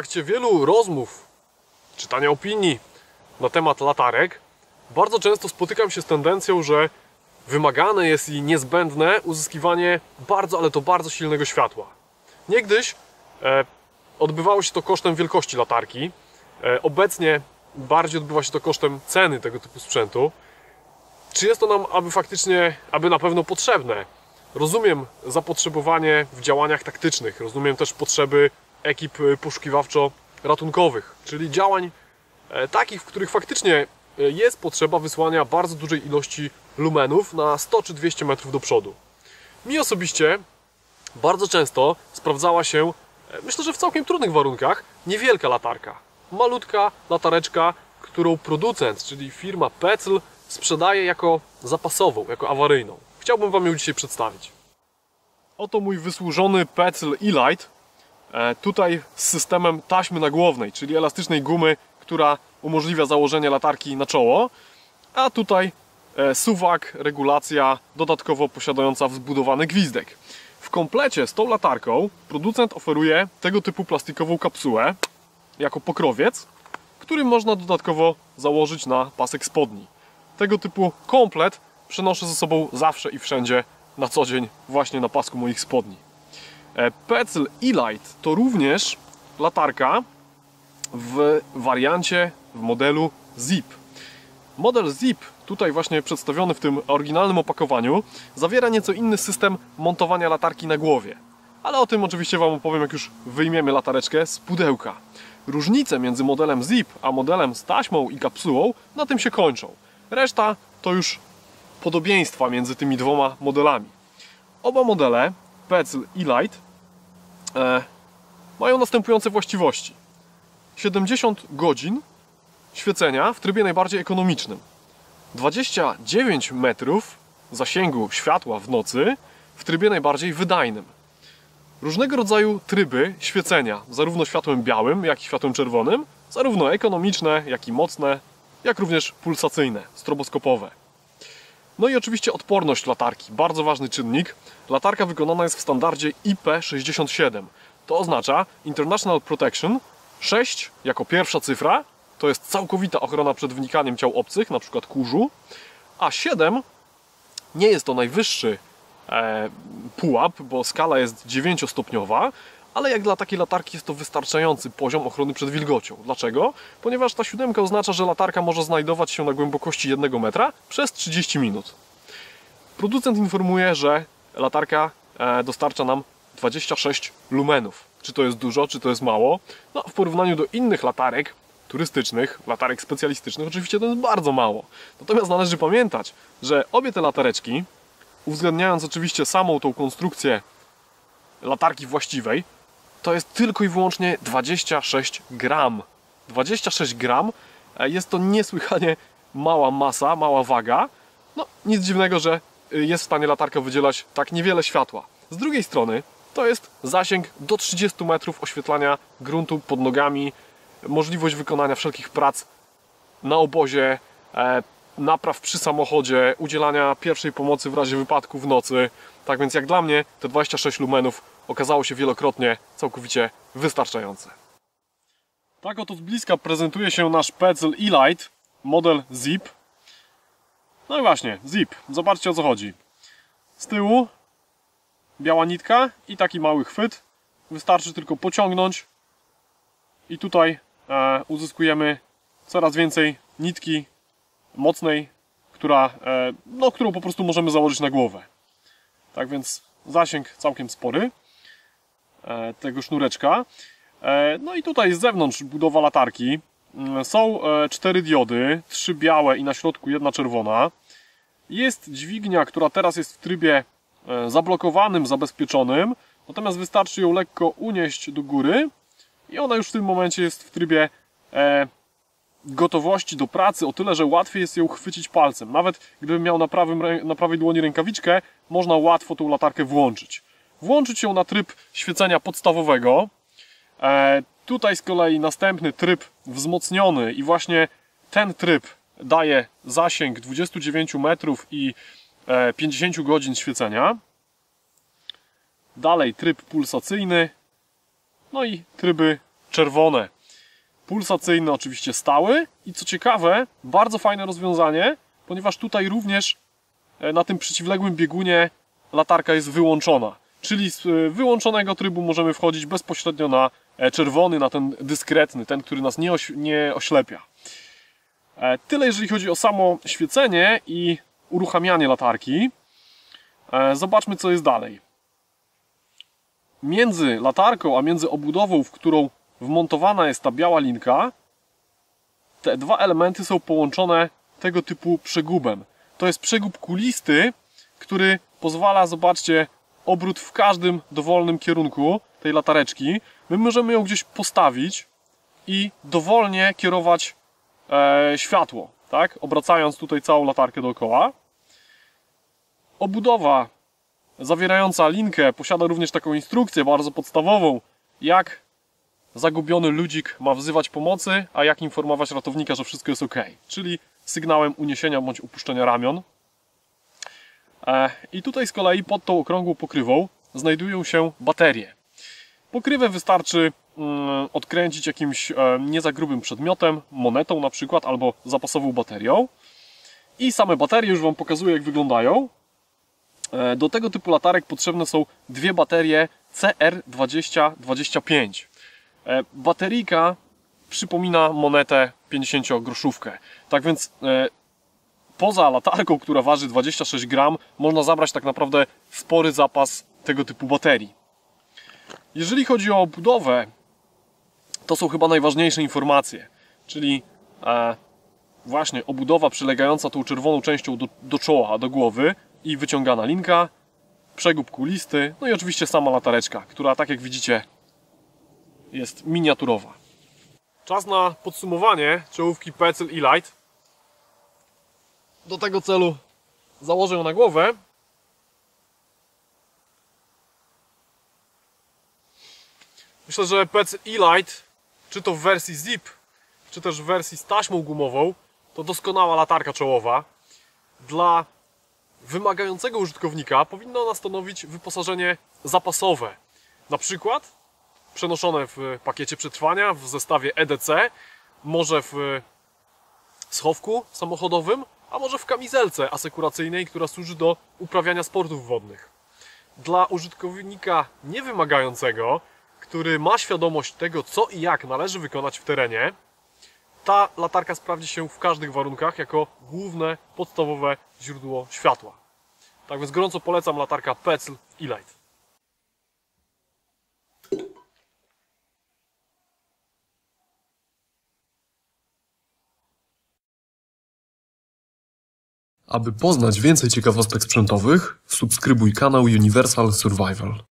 trakcie wielu rozmów, czytania opinii na temat latarek, bardzo często spotykam się z tendencją, że wymagane jest i niezbędne uzyskiwanie bardzo, ale to bardzo silnego światła. Niegdyś e, odbywało się to kosztem wielkości latarki. E, obecnie bardziej odbywa się to kosztem ceny tego typu sprzętu. Czy jest to nam aby faktycznie, aby na pewno potrzebne? Rozumiem zapotrzebowanie w działaniach taktycznych, rozumiem też potrzeby ekip poszukiwawczo-ratunkowych, czyli działań e, takich, w których faktycznie e, jest potrzeba wysłania bardzo dużej ilości lumenów na 100 czy 200 metrów do przodu. Mi osobiście bardzo często sprawdzała się, e, myślę, że w całkiem trudnych warunkach, niewielka latarka. Malutka latareczka, którą producent, czyli firma Pecl, sprzedaje jako zapasową, jako awaryjną. Chciałbym Wam ją dzisiaj przedstawić. Oto mój wysłużony Pecl E-Light. E, tutaj z systemem taśmy nagłownej, czyli elastycznej gumy, która umożliwia założenie latarki na czoło. A tutaj e, suwak, regulacja, dodatkowo posiadająca wzbudowany gwizdek. W komplecie z tą latarką producent oferuje tego typu plastikową kapsułę jako pokrowiec, który można dodatkowo założyć na pasek spodni. Tego typu komplet przenoszę ze sobą zawsze i wszędzie na co dzień właśnie na pasku moich spodni. E, Pecl E-Light to również latarka w wariancie, w modelu Zip. Model Zip, tutaj właśnie przedstawiony w tym oryginalnym opakowaniu, zawiera nieco inny system montowania latarki na głowie. Ale o tym oczywiście Wam opowiem, jak już wyjmiemy latareczkę z pudełka. Różnice między modelem Zip a modelem z taśmą i kapsułą na tym się kończą. Reszta to już podobieństwa między tymi dwoma modelami. Oba modele, Pecl i Light, e, mają następujące właściwości. 70 godzin świecenia w trybie najbardziej ekonomicznym. 29 metrów zasięgu światła w nocy w trybie najbardziej wydajnym. Różnego rodzaju tryby świecenia, zarówno światłem białym, jak i światłem czerwonym, zarówno ekonomiczne, jak i mocne, jak również pulsacyjne, stroboskopowe. No i oczywiście odporność latarki, bardzo ważny czynnik. Latarka wykonana jest w standardzie IP67. To oznacza International Protection 6 jako pierwsza cyfra, to jest całkowita ochrona przed wnikaniem ciał obcych, na przykład kurzu, a 7 nie jest to najwyższy e, pułap, bo skala jest 9-stopniowa, ale jak dla takiej latarki jest to wystarczający poziom ochrony przed wilgocią. Dlaczego? Ponieważ ta siódemka oznacza, że latarka może znajdować się na głębokości 1 metra przez 30 minut. Producent informuje, że latarka e, dostarcza nam 26 lumenów. Czy to jest dużo, czy to jest mało? No, w porównaniu do innych latarek turystycznych, latarek specjalistycznych, oczywiście to jest bardzo mało. Natomiast należy pamiętać, że obie te latareczki, uwzględniając oczywiście samą tą konstrukcję latarki właściwej, to jest tylko i wyłącznie 26 gram. 26 gram e, jest to niesłychanie mała masa, mała waga. No, nic dziwnego, że y, jest w stanie latarka wydzielać tak niewiele światła. Z drugiej strony to jest zasięg do 30 metrów oświetlania gruntu pod nogami, możliwość wykonania wszelkich prac na obozie, e, napraw przy samochodzie, udzielania pierwszej pomocy w razie wypadku w nocy. Tak więc jak dla mnie te 26 lumenów okazało się wielokrotnie całkowicie wystarczające. Tak oto z bliska prezentuje się nasz Pecl E-Light, model Zip. No i właśnie, Zip. Zobaczcie o co chodzi. Z tyłu biała nitka i taki mały chwyt. Wystarczy tylko pociągnąć i tutaj e, uzyskujemy coraz więcej nitki mocnej, która, e, no, którą po prostu możemy założyć na głowę. Tak więc zasięg całkiem spory tego sznureczka. E, no i tutaj z zewnątrz budowa latarki. Mm, są e, cztery diody, trzy białe i na środku jedna czerwona. Jest dźwignia, która teraz jest w trybie e, zablokowanym, zabezpieczonym. Natomiast wystarczy ją lekko unieść do góry i ona już w tym momencie jest w trybie e, gotowości do pracy o tyle, że łatwiej jest ją chwycić palcem. Nawet gdybym miał na, prawym, na prawej dłoni rękawiczkę, można łatwo tą latarkę włączyć. Włączyć ją na tryb świecenia podstawowego. E, tutaj z kolei następny tryb wzmocniony i właśnie ten tryb daje zasięg 29 metrów i e, 50 godzin świecenia. Dalej tryb pulsacyjny, no i tryby czerwone. Pulsacyjny oczywiście stały i co ciekawe, bardzo fajne rozwiązanie, ponieważ tutaj również e, na tym przeciwległym biegunie latarka jest wyłączona. Czyli z e, wyłączonego trybu możemy wchodzić bezpośrednio na e, czerwony, na ten dyskretny, ten, który nas nie, oś nie oślepia. Tyle jeżeli chodzi o samo świecenie i uruchamianie latarki. Zobaczmy co jest dalej. Między latarką, a między obudową, w którą wmontowana jest ta biała linka, te dwa elementy są połączone tego typu przegubem. To jest przegub kulisty, który pozwala, zobaczcie, obrót w każdym dowolnym kierunku tej latareczki. My możemy ją gdzieś postawić i dowolnie kierować e, światło, tak? obracając tutaj całą latarkę dookoła. Obudowa zawierająca linkę posiada również taką instrukcję bardzo podstawową, jak zagubiony ludzik ma wzywać pomocy, a jak informować ratownika, że wszystko jest ok. Czyli sygnałem uniesienia bądź upuszczenia ramion. I tutaj z kolei pod tą okrągłą pokrywą znajdują się baterie. Pokrywę wystarczy mm, odkręcić jakimś e, nie za grubym przedmiotem, monetą na przykład, albo zapasową baterią. I same baterie już Wam pokazuję, jak wyglądają. E, do tego typu latarek potrzebne są dwie baterie CR2025. E, bateryjka przypomina monetę 50-groszówkę. Tak więc poza latarką, która waży 26 gram, można zabrać tak naprawdę spory zapas tego typu baterii. Jeżeli chodzi o budowę, to są chyba najważniejsze informacje, czyli e, właśnie obudowa przylegająca tą czerwoną częścią do, do czoła, do głowy i wyciągana linka, przegub kulisty, no i oczywiście sama latareczka, która tak jak widzicie jest miniaturowa. Czas na podsumowanie czołówki Petzl E-Light. Do tego celu założę ją na głowę. Myślę, że Petzl E-Light, czy to w wersji zip, czy też w wersji z taśmą gumową, to doskonała latarka czołowa. Dla wymagającego użytkownika powinno ona stanowić wyposażenie zapasowe. Na przykład przenoszone w pakiecie przetrwania, w zestawie EDC, może w schowku samochodowym, a może w kamizelce asekuracyjnej, która służy do uprawiania sportów wodnych. Dla użytkownika niewymagającego, który ma świadomość tego, co i jak należy wykonać w terenie, ta latarka sprawdzi się w każdych warunkach jako główne, podstawowe źródło światła. Tak więc gorąco polecam latarka Petzl E-Light. Aby poznać więcej ciekawostek sprzętowych, subskrybuj kanał Universal Survival.